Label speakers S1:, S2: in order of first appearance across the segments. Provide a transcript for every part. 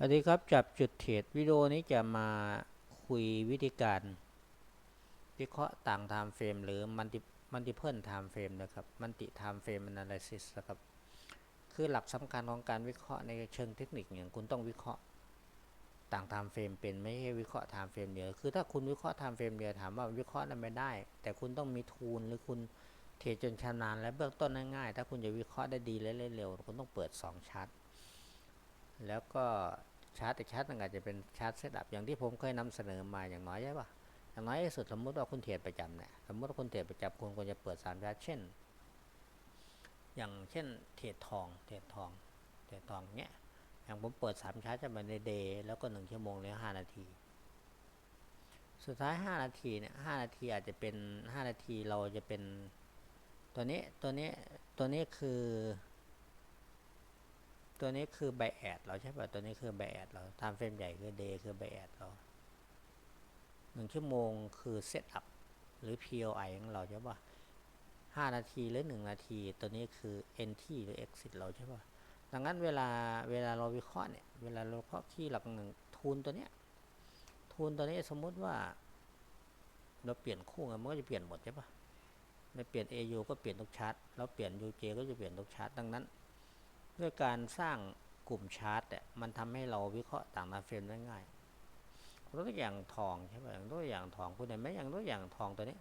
S1: สวัสดีครับจับจุดเทรดวิดีโอนี้จะมาคุยวิธีการวิเคราะห์ต่างไทม์เฟรมหรือมัลติมัลติเพิลไทม์เฟรมนะครับมัลติไทม์เฟรม a อ a l y ซิสนะครับ คือหลักสำคัญของการวิเคราะห์ในเชิงเทคนิคอย่างคุณต้องวิเคราะห์ต่างไทม์เฟรมเป็นไม่ใช่วิเคราะห์ไทม์เฟรมเดียวคือถ้าคุณวิเคราะห์ไทม์เฟรมเดียวถามว่าวิเคราะห์นั้นไม่ได้ แต่คุณต้องมีทูลหรือคุณเทรดจนชำนาญและเบื้องต้นง่ายๆถ้าคุณจะวิเคราะห์ได้ดีและเร็วคุณต้องเปิด 2ชาร์ต แล้วก็ชาร์ตแต่ชาร์ตนึงอาจจะเป็นชาร์ตเซตอัพอย่างที่ผมเคยนำเสนอมาอย่างน้อยใช่ปะอย่างน้อยที่สุดสมมติว่าคุณเทรดประจำเนี่ยสมมติว่าคุณเทรดประจำคุณควรจะเปิดสามชาร์ตเช่น อย่างเช่นเทรดทองเทรดทองเทรดทองเนี้ยอย่างผมเปิดสามชาร์ตจะมาในเดย์แล้วก็หนึ่งชั่วโมงหรือห้านาที สุดท้ายห้านาทีเนี่ยห้านาทีอาจจะเป็นห้านาทีเราจะเป็นตัวนี้ตัวนี้ตัวนี้คือ ตัวนี้คือไบแอดเราใช่ป่ะ ตัวนี้คือไบแอดเราทำเฟรมใหญ่คือเดย์คือไบแอดเราหนึ่งชั่วโมงคือเซตอัพหรือ POI ของเราใช่ป่ะห้านาทีหรือหนึ่งนาที ตัวนี้คือ NT หรือ Exit เราใช่ป่ะดังนั้นเวลาเวลาเราวิเคราะห์เนี่ย เวลาเราวิเคราะห์คีย์หลักหนึ่งทูนตัวเนี้ยทูนตัวนี้สมมุติว่า เราเปลี่ยนคู่มันก็จะเปลี่ยนหมดใช่ป่ะเราเปลี่ยน AU ก็เปลี่ยนทุกชาร์ตเราเปลี่ยน UJ ก็จะเปลี่ยนทุกชาร์ตดังนั้น ด้วยการสร้างกลุ่มชาร์ตเนี่ยมันทำให้เราวิเคราะห์ต่างดาวเฟรมได้ง่ายตัวอย่างทองใช่ไหมอย่างตัวอย่างทองคุณเห็นไหมอย่างตัวอย่างทองตัวนี้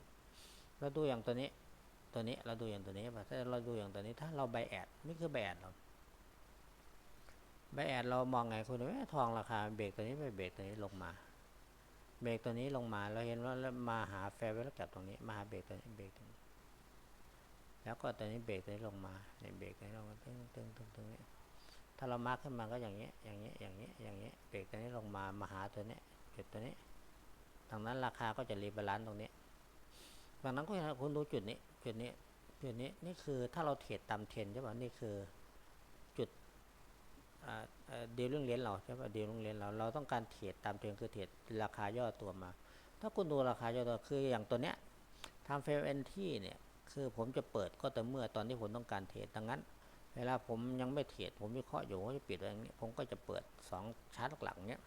S1: เราดูอย่างตัวนี้ ตัวนี้เราดูอย่างตัวนี้ป่ะถ้าเราดูอย่างตัวนี้ถ้าเราไบแอดนี่คือไบแอดเราไบแอดเรามองไงคุณเห็นไหมทองราคาเบรกตัวนี้ไปเบรกตัวนี้ลงมา เบรกตัวนี้ลงมาเราเห็นว่ามาหาแฟร์เวลกับตรงนี้มาหาเบรกตัวนี้เบรกตรงนี้แล้วก็ตัวนี้เบรกตัวนี้ลงมาเนี่ยเบรกตัวนี้ลงมาตึ้งตึ้ง ถ้าเรามาร์คขึ้นมาก็อย่างเงี้ย อย่างเงี้ย อย่างเงี้ย อย่างเงี้ยเบรกตัวนี้ลงมา มาหาตัวนี้จุดตัวนี้ดังนั้นราคาก็จะรีบาลานซ์ตรงนี้ดังนั้นคุณคุณดูจุดนี้ จุดนี้ จุดนี้ นี่คือถ้าเราเทรดตามเทรนใช่ป่ะ นี่คือจุดเดียวเรื่องเลี้ยนเราใช่ป่ะ เดียวเรื่องเลี้ยนเรา เราต้องการเทรดตามเทรนคือเทรดราคาย่อตัวมา ถ้าคุณดูราคาย่อตัว คืออย่างตัวเนี้ยทำเฟลเอนที่เนี่ย คือผมจะเปิดก็แต่เมื่อตอนที่ผมต้องการเทรด ดังนั้น เวลาผมยังไม่เทรดผมวิเคราะห์อยู่ว่าจะปิดอะไรอย่างนี้ผมก็จะเปิด2ชาร์ตหลังเนี้ย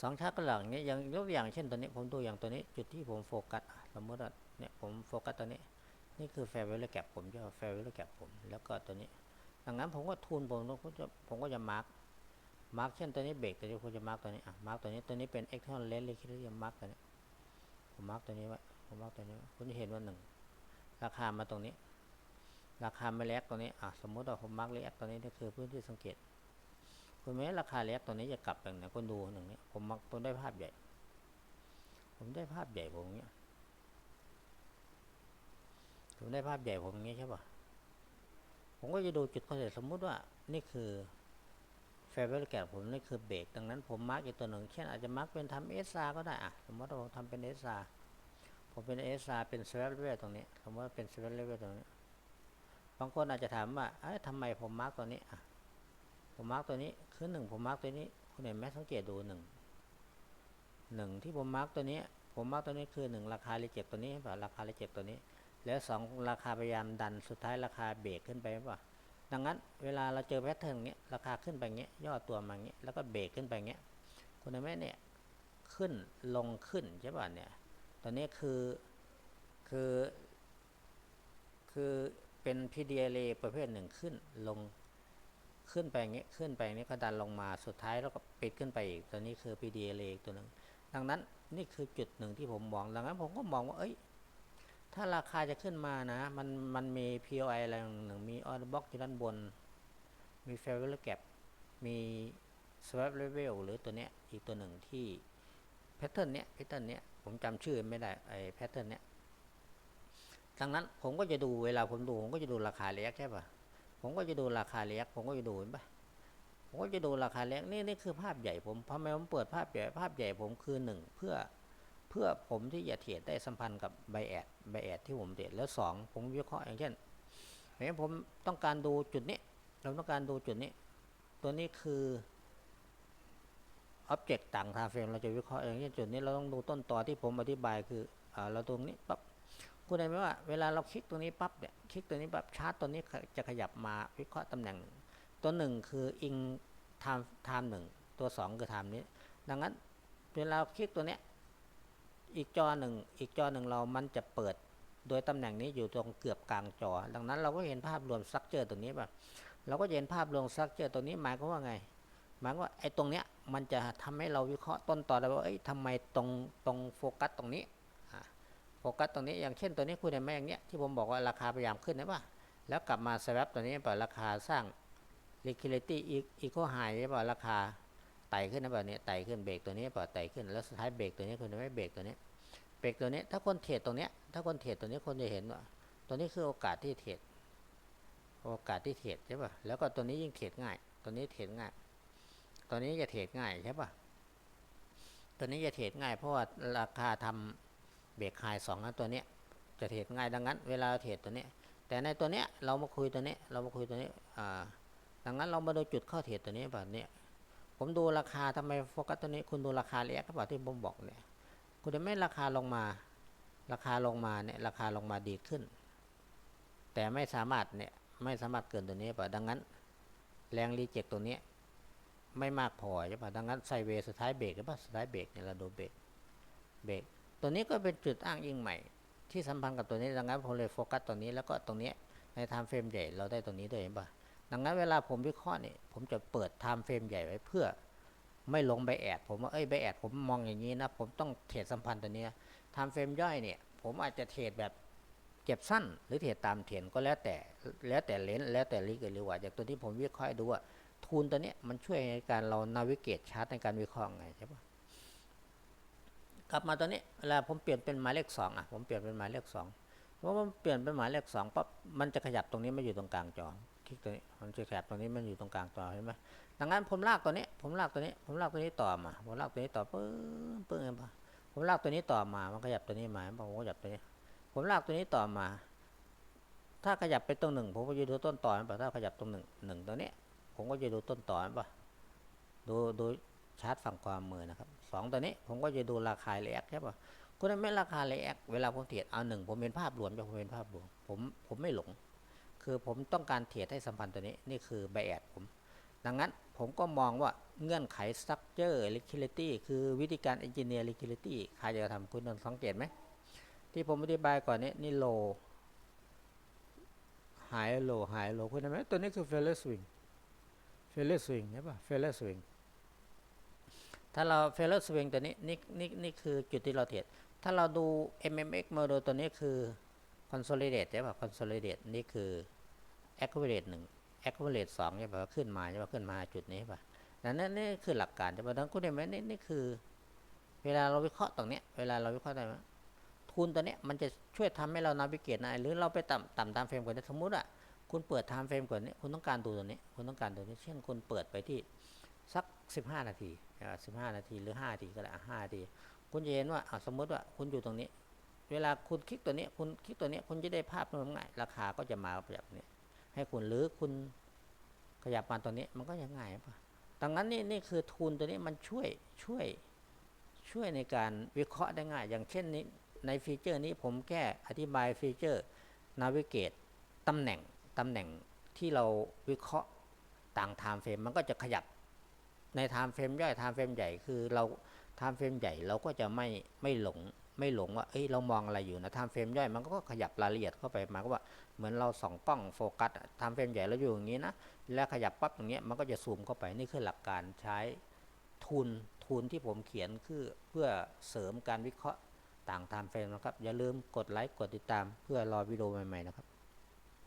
S1: สองชาร์ตหลังเนี้ยอย่างยกอย่างเช่นตัวนี้ผมดูอย่างตัวนี้จุดที่ผมโฟกัสสมมติว่าเนี่ยผมโฟกัสตัวนี้ นี่คือแฟร์เวลแกปผมจะแฟร์เวลแกปผมแล้วก็ตัวนี้ดังนั้นผมก็ทูนผมก็จะผมก็จะมาร์กมาร์กเช่นตัวนี้เบรกตัวนี้ผมจะมาร์กตัวนี้อะมาร์กตัวนี้ตัวนี้เป็นเอ็กซ์เทอร์เลนเลยคิดว่าจะมาร์กตัวนี้ผมมาร์กตัวนี้ไว้ผมมาร์กตัวนี้คุณจะเห็นว่าหนึ่งราคามาตรงนี้ ราคาไม่แลกตรงนี้อะสมมติว่าผมมาร์กเลกตรงนี้นี่คือพื้นที่สังเกตคุณแม้ราคาแลกตรงนี้จะกลับอย่างไหนคุณดูหนึ่งนี้ผมมักผมได้ภาพใหญ่ ผมได้ภาพใหญ่ผมเนี้ยผมได้ภาพใหญ่ผมอย่างนี้ใช่ป่ะผมก็จะดูจุดเขาเสร็จสมมุติว่านี่คือแฟร์เวลแกผมนี่คือเบรกดังนั้นผมมาร์กอีกตัวหนึ่งเช่นอาจจะมาร์กเป็นทำเอสอาก็ได้อะสมมติว่าผมทำเป็นเอสอาผมเป็นเอสอาเป็นส w ว p เลเวลตรงนี้สมมติว่าเป็นส w ว p เลเวลตรงนี้ บางคนอาจจะถามว่าเอ้ยทำไมผมมาร์กตัวนี้ผมมาร์กตัวนี้คือหนึ่งผมมาร์กตัวนี้ คุณเห็นไหมสังเกตดูหนึ่งหนึ่งที่ผมมาร์กตัวนี้ ผมมาร์กตัวนี้คือหนึ่งราคารีเจ็คตัวนี้ป่ะราคารีเจ็คตัวนี้ แล้วสองราคาพยายามดันสุดท้ายราคาเบรกขึ้นไปป่ะดังนั้นเวลาเราเจอแพทเทิร์นเงี้ยราคาขึ้นไปเงี้ยย่อตัวมาเงี้ยแล้วก็เบรกขึ้นไปเงี้ยคุณเห็นไหมเนี่ยขึ้นลงขึ้นใช่ป่ะเนี่ยตัวนี้คือคือคือ เป็น PDLA ประเภทหนึ่งขึ้นลงขึ้นไปอย่างเงี้ยขึ้นไปอย่างนี้ก็ดันลงมาสุดท้ายแล้วก็ปิดขึ้นไปอีกตัวนี้คือ PDLA ตัวหนึ่งดังนั้นนี่คือจุดหนึ่งที่ผมมองดังนั้นผมก็มองว่าเอ้ยถ้าราคาจะขึ้นมานะ มันมันมี POI อะไรหนึ่งมีออร์บ็อกอยู่ด้านบน มี failure Gap มี Swap Level หรือตัวเนี้ยอีกตัวหนึ่งที่แพทเทิร์นเนี้ยแพทเทิร์นเนี้ยผมจำชื่อไม่ได้ไอ้แพทเทิร์นเนี้ย ดังนั้นผมก็จะดูเวลาผมดู ผมก็จะดูราคาเล็กใช่ปะผมก็จะดูราคาเล็กผมก็จะดูเห็นปะผมก็จะดูราคาเล็กนี่นี่คือภาพใหญ่ผมพอแม้ผมเปิดภาพใหญ่ภาพใหญ่ผมคือหนึ่งเพื่อเพื่อผมที่จะเทรดได้สัมพันธ์กับไบแอดไบแอดที่ผมเทรดแล้วสองผมวิเคราะห์อย่างเช่นอย่างนี้ผมต้องการดูจุดนี้เราต้องการดูจุดนี้ ตัวนี้คืออ็อบเจกต์ต่างทางเฟรมเราจะวิเคราะห์อย่างเช่นจุดนี้เราต้องดูต้นตอที่ผมอธิบายคืออ่าเราตรงนี้ปั๊บ คุณเห็นไหมว่าเวลาเราคลิกตรงนี้ปั๊บเนี่ยคลิกตัวนี้ปั๊บชาร์ตตัวนี้จะขยับมาวิเคราะห์ตำแหน่ง ตัวหนึ่งคืออิงไทม์ไทม์หนึ่งตัวสองคือไทม์นี้ ดังนั้นเวลาคลิกตัวเนี้ยอีกจอหนึ่งอีกจอหนึ่งเรามันจะเปิดโดยตำแหน่งนี้อยู่ตรงเกือบกลางจอ ดังนั้นเราก็เห็นภาพรวมสตรัคเจอร์ตัวนี้แบบเราก็เห็นภาพรวมสตรัคเจอร์ตัวนี้หมายความว่าไง หมายว่าไอ้ตรงเนี้ยมันจะทำให้เราวิเคราะห์ต้นตอได้ว่าเอ้ยทำไมตรงตรงโฟกัสตรงนี้ ฟกัสตรงนี้อย่างเช่นตัวนี้คุณเห็นไหมอย่างเนี้ยที่ผมบอกว่าราคาพยายามขึ้นนะป่ะแล้วกลับมาสวับตัวนี้ป่ะราคาสร้าง liquidity equal high ใช่ป่ะราคาไต่ขึ้นนะป่ะเนี่ยไต่ขึ้นเบรกตัวนี้ป่ะไต่ขึ้นแล้วสุดท้ายเบรกตัวนี้คุณเห็นไหมเบรกตัวนี้เบรกตัวนี้ถ้าคนเทรดตรงเนี้ยถ้าคนเทรดตัวนี้คนจะเห็นว่าตัวนี้คือโอกาสที่เทรดโอกาสที่เทรดใช่ป่ะแล้วก็ตัวนี้ยิ่งเทรดง่าย ตัวนี้เทรดง่าย ตัวนี้จะเทรดง่ายใช่ป่ะตัวนี้จะเทรดง่ายเพราะว่าราคาทำ เบรกไฮสองนะตัวเนี้ยจะเทรดง่ายดังนั้น เวลาเทรดตัวเนี้ยแต่ในตัวเนี้ยเรามาคุยตัวนี้เรามาคุยตัวนี้อ่าดังนั้นเรามาดูจุดเข้าเทรดตัวนี้แบบเนี้ยผมดูราคาทำไมโฟกัสตัวนี้คุณดูราคาเรียกก็แบบที่ผมบอกเนี่ยคุณจะไม่ราคาลงมา ราคาลงมาเนี่ยราคาลงมาดีขึ้น แต่ไม่สามารถเนี่ยไม่สามารถเกินตัวนี้ป่ะดังนั้น แรงรีเจ็คตัวนี้ไม่มากพอใช่ปะดังนั้นไซเวสุดท้ายเบรกใช่ปะสุดท้ายเบรกเนี่ยเราดูเบรกเบรก ตัวนี้ก็เป็นจุดอ้างอิงใหม่ ที่สัมพันธ์กับตัวนี้ดังนั้นผมเลยโฟกัสตัวนี้แล้วก็ตรงนี้ในไทม์เฟรมใหญ่เราได้ตัวนี้ด้วยเห็นปะดังนั้นเวลาผมวิเคราะห์นี่ผมจะเปิดไทม์เฟรมใหญ่ไว้เพื่อไม่ลงใบแอดผมว่าเอ้ยใบแอดผมมองอย่างนี้นะผมต้องเทรดสัมพันธ์ตัวนี้ไทม์เฟรมย่อยเนี่ยผมอาจจะเทรดแบบเก็บสั้นหรือเทรดตามเทรนก็แล้วแต่แล้วแต่เลนส์แล้วแต่ลิกหรือว่าจากตัวที่ผมวิเคราะห์ดูว่า ทูลตัวนี้มันช่วยในการเรานาวิเกตชาร์ตในการวิเคราะห์ไงใช่ปะ กลับมาตัวนี้เวลาผมเปลี่ยนเป็นหมายเลขสองอะผมเปลี่ยนเป็นหมายเลขสองเพราะว่าเปลี่ยนเป็นหมายเลขสองปั๊บมันจะขยับตรงนี้มาอยู่ตรงกลางจอคลิกตัวนี้มันจะขยับตรงนี้มันอยู่ตรงกลางจอเห็นไหมดังนั้นผมลากตัวนี้ ผมลากตัวนี้ ผมลากตัวนี้ต่อมา ผมลากตัวนี้ต่อปึ้งปึ้งเห็นปะผมลากตัวนี้ต่อมา มันขยับตัวนี้มาเห็นปะผมขยับตัวนี้ ผมลากตัวนี้ต่อมา ถ้าขยับไปตรงหนึ่งผมก็จะดูต้นต่อเห็นปะถ้าขยับตรงหนึ่งหนึ่งตัวนี้ ผมก็จะดูต้นต่อป่ะดูดูชาร์ตฝั่งความมือนะครับ สองตัวนี้ ผมก็จะดูราคาเลกใช่ป่ะคุณไม่ราคาเลกเวลาผมเทรดเอาหนึ่งผมเป็นภาพรวมจะผมเป็นภาพรวมผมผมไม่หลง คือผมต้องการเทรดให้สัมพันธ์ตัวนี้นี่คือไบแอดผม ดังนั้นผมก็มองว่าเงื่อนไข structure liquidity คือวิธีการ engineer liquidity ใครจะทำคุณนนสังเกตไหมที่ผมอธิบายก่อนนี้นี่ low high low high low คุณเห็นไหมตัวนี้คือ failure swing เฟลเลอร์สวิงใช่ป่ะเฟลเลอร์สวิง ถ้าเราเฟลเลอร์สวิงตัวนี้นี่นี่นี่คือจุดที่เราเทรดถ้าเราดู MMX model ตัวนี้คือ consolidate ใช่ป่ะ consolidate นี่คือ accumulate หนึ่ง accumulate สองใช่ป่ะขึ้นมาใช่ป่ะขึ้นมาจุดนี้ป่ะนั้นนี่คือหลักการใช่ป่ะดังคุณเห็นไหมนี่นี่คือ เวลาเราวิเคราะห์ตรงเนี้ยเวลาเราวิเคราะห์ได้ไหมทุนตัวเนี้ยมันจะช่วยทำให้เรานาวิเกตนะหรือเราไปต่ำต่ำตามเฟรมก่อนสมมุติอะคุณเปิดไทม์เฟรมก่อนนี้คุณต้องการดูตัวนี้ คุณต้องการตัวนี้เช่นคุณเปิดไปที่สัก 15 นาทีสิบห้านาทีหรือ5นาทีก็ได้ห้าที คุณจะเห็นว่าสมมติว่าคุณอยู่ตรงนี้ เวลาคุณคลิกตัวนี้ คุณคลิกตัวนี้ คุณจะได้ภาพง่ายราคาก็จะมาแบบนี้ ให้คุณหรือคุณขยับมาตัวนี้มันก็ยังง่ายป่ะดังนั้นนี่นี่คือทุนตัวนี้มันช่วยช่วยช่วยในการวิเคราะห์ได้ง่าย อย่างเช่นนี้ในฟีเจอร์นี้ผมแค่อธิบายฟีเจอร์นาวิเกตตำแหน่งตำแหน่งที่เราวิเคราะห์ต่างไทม์เฟรมมันก็จะขยับ ในไทม์เฟรมย่อยไทม์เฟรมใหญ่คือเราไทม์เฟรมใหญ่เราก็จะไม่ไม่หลงไม่หลงว่า เอ้ย เรามองอะไรอยู่นะไทม์เฟรมย่อยมันก็ขยับรายละเอียดเข้าไปมาก็ว่า เหมือนเราส่องกล้องโฟกัสไทม์เฟรมใหญ่เราอยู่อย่างนี้นะ แล้วขยับปั๊บตรงนี้ย มันก็จะซูมเข้าไป นี่คือหลักการใช้ทุน ทุนที่ผมเขียนคือเพื่อเสริมการวิเคราะห์ต่างไทม์เฟรมนะครับ อย่าลืมกดไลค์ กดติดตาม เพื่อรอวิดีโอใหม่ๆนะครับ